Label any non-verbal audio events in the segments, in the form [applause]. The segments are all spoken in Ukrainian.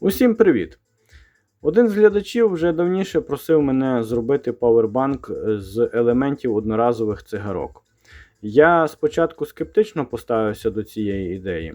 Усім привіт! Один з глядачів вже давніше просив мене зробити павербанк з елементів одноразових цигарок. Я спочатку скептично поставився до цієї ідеї,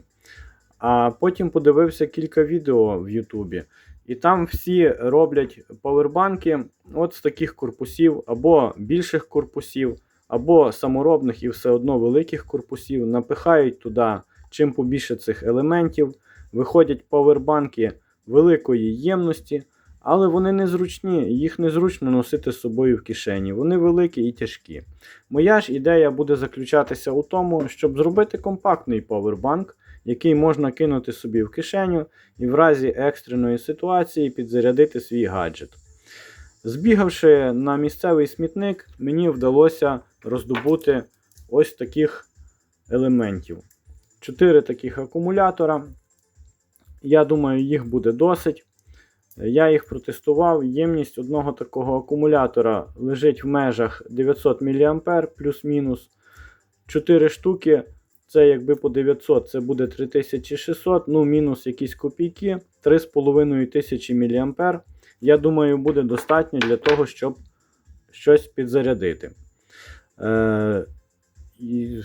а потім подивився кілька відео в Ютубі, і там всі роблять павербанки от з таких корпусів, або більших корпусів, або саморобних і все одно великих корпусів, напихають туди чим побільше цих елементів, виходять павербанки великої ємності, але вони незручні, їх незручно носити з собою в кишені. Вони великі і тяжкі. Моя ж ідея буде заключатися у тому, щоб зробити компактний павербанк, який можна кинути собі в кишеню і в разі екстреної ситуації підзарядити свій гаджет. Збігавши на місцевий смітник, мені вдалося роздобути ось таких елементів. Чотири таких акумулятора. Я думаю, їх буде досить. Я їх протестував. Ємність одного такого акумулятора лежить в межах 900 мА плюс-мінус. 4 штуки. Це якби по 900, це буде 3600, ну мінус якісь копійки, 3500 мА. Я думаю, буде достатньо для того, щоб щось підзарядити. Е, і...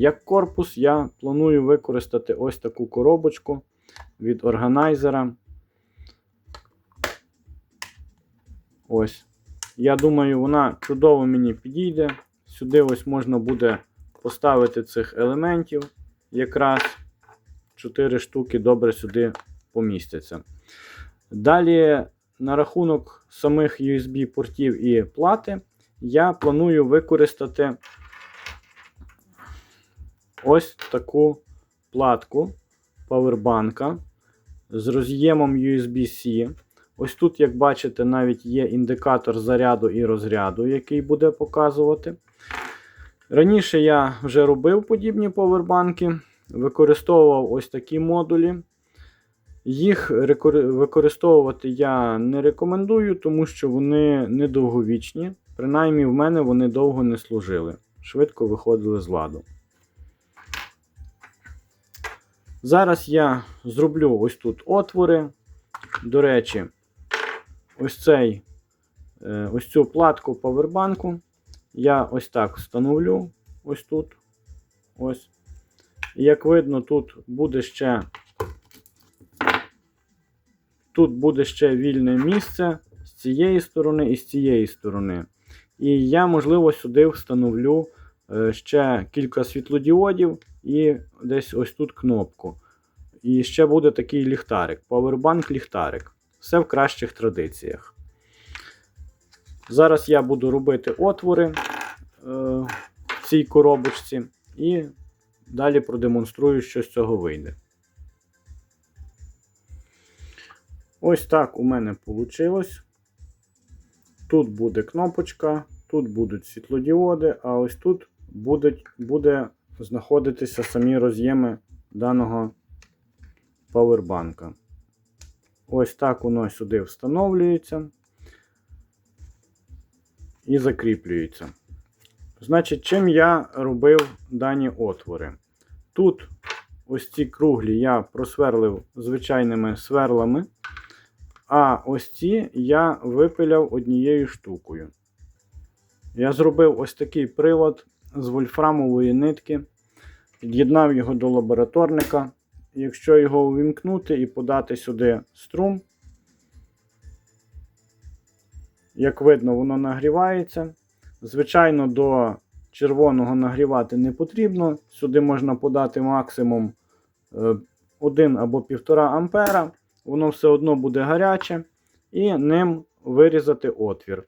Як корпус я планую використати ось таку коробочку від органайзера. Ось. Я думаю, вона чудово мені підійде. Сюди ось можна буде поставити цих елементів. Якраз 4 штуки добре сюди помістяться. Далі, на рахунок самих USB-портів і плати, я планую використати ось таку платку павербанка з роз'ємом USB-C. Ось тут, як бачите, навіть є індикатор заряду і розряду, який буде показувати. Раніше я вже робив подібні павербанки, використовував ось такі модулі. Їх використовувати я не рекомендую, тому що вони недовговічні. Принаймні, в мене вони довго не служили, швидко виходили з ладу. Зараз я зроблю ось тут отвори. До речі, ось цей, е, ось цю платку павербанку я ось так встановлю. Ось тут. Ось. І як видно, тут буде ще тут буде ще вільне місце з цієї сторони і з цієї сторони. І я, можливо, сюди встановлю е, ще кілька світлодіодів і десь ось тут кнопку. І ще буде такий ліхтарик. Powerbank ліхтарик. Все в кращих традиціях. Зараз я буду робити отвори е, в цій коробочці і далі продемонструю, що з цього вийде. Ось так у мене вийшло. Тут буде кнопочка, тут будуть світлодіоди, а ось тут будуть, буде знаходитися самі роз'єми даного павербанка. Ось так воно сюди встановлюється і закріплюється. Значить, чим я робив дані отвори? Тут ось ці круглі я просверлив звичайними сверлами, а ось ці я випиляв однією штукою. Я зробив ось такий прилад з вольфрамової нитки, під'єднав його до лабораторника. Якщо його увімкнути і подати сюди струм, як видно, воно нагрівається. Звичайно, до червоного нагрівати не потрібно. Сюди можна подати максимум 1 або 1,5 ампера. Воно все одно буде гаряче, і ним вирізати отвір.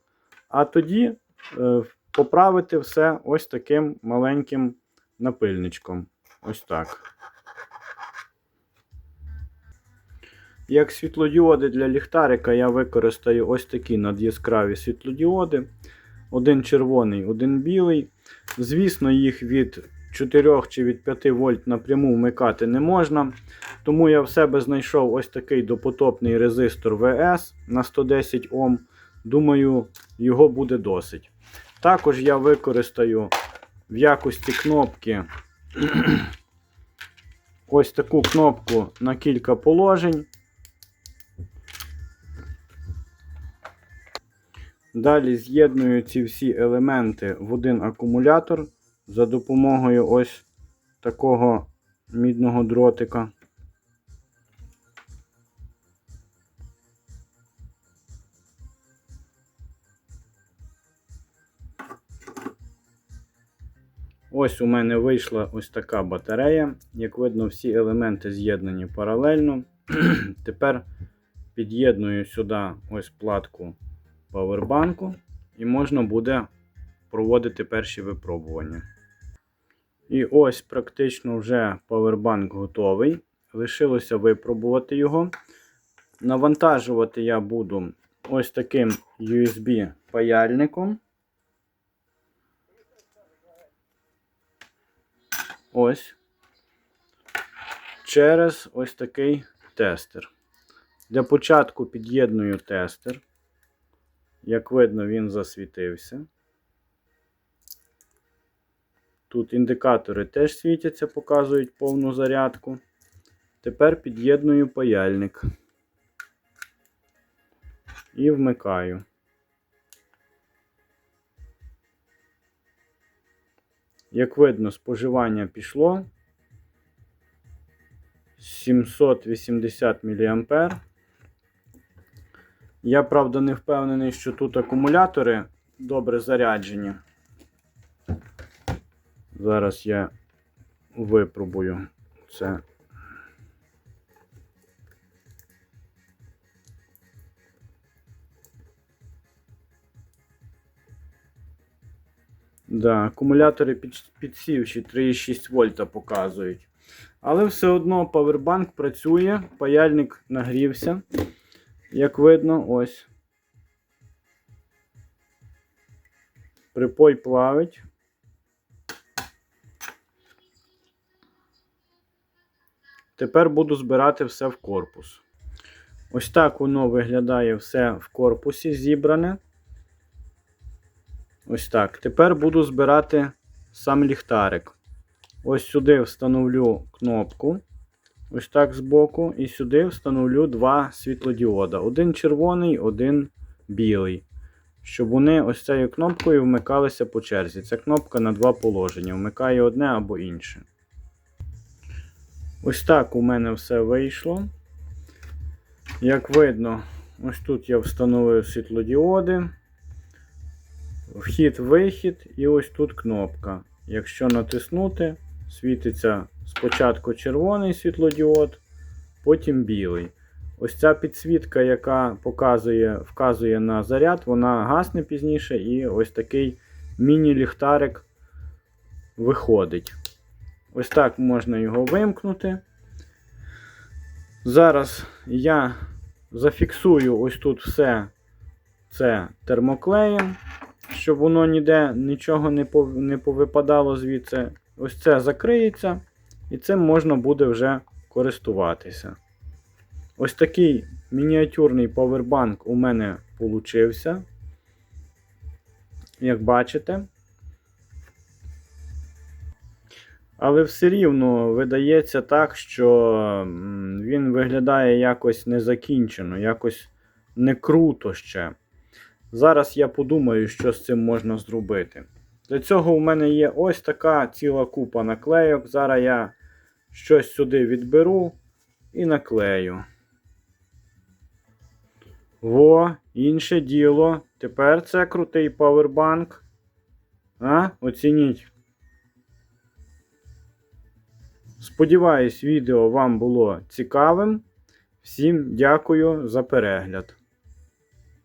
А тоді е, поправити все ось таким маленьким напильничком. Ось так. Як світлодіоди для ліхтарика я використаю ось такі надяскраві світлодіоди. Один червоний, один білий. Звісно, їх від 4 чи від 5 вольт напряму вмикати не можна. Тому я в себе знайшов ось такий допотопний резистор VS на 110 Ом. Думаю, його буде досить. Також я використаю в якості кнопки [clears throat] ось таку кнопку на кілька положень. Далі з'єдную ці всі елементи в один акумулятор за допомогою ось такого мідного дротика. Ось у мене вийшла ось така батарея. Як видно, всі елементи з'єднані паралельно. [clears throat] Тепер під'єдную сюди ось платку павербанку і можна буде проводити перші випробування. І ось практично вже павербанк готовий. Лишилося випробувати його. Навантажувати я буду ось таким USB Ось. Через ось такий тестер. Для початку під'єдную тестер. Як видно, він засвітився. Тут індикатори теж світяться, показують повну зарядку. Тепер під'єдную паяльник і вмикаю. Як видно, споживання пішло 780 мА. Я, правда, не впевнений, що тут акумулятори добре заряджені. Зараз я випробую це. Да, акумулятори під, підсівші 3,6 вольта показують. Але все одно павербанк працює, паяльник нагрівся. Як видно, ось. Припой плавить. Тепер буду збирати все в корпус. Ось так воно виглядає все в корпусі зібране. Ось так. Тепер буду збирати сам ліхтарик. Ось сюди встановлю кнопку. Ось так збоку. І сюди встановлю два світлодіода. Один червоний, один білий. Щоб вони ось цією кнопкою вмикалися по черзі. Ця кнопка на два положення. Вмикає одне або інше. Ось так у мене все вийшло. Як видно, ось тут я встановив світлодіоди. Вхід-вихід, і ось тут кнопка. Якщо натиснути, світиться спочатку червоний світлодіод, потім білий. Ось ця підсвітка, яка показує, вказує на заряд, вона гасне пізніше, і ось такий міні-ліхтарик виходить. Ось так можна його вимкнути. Зараз я зафіксую ось тут все це термоклеєм, щоб воно ніде нічого не не повипадало звідси. Ось це закриється, і цим можна буде вже користуватися. Ось такий мініатюрний павербанк у мене получився. Як бачите. Але все рівно видається так, що він виглядає якось незакінчено, якось не круто ще. Зараз я подумаю, що з цим можна зробити. Для цього у мене є ось така ціла купа наклейок. Зараз я щось сюди відберу і наклею. Во, інше діло. Тепер це крутий павербанк. А? Оцініть. Сподіваюсь, відео вам було цікавим. Всім дякую за перегляд.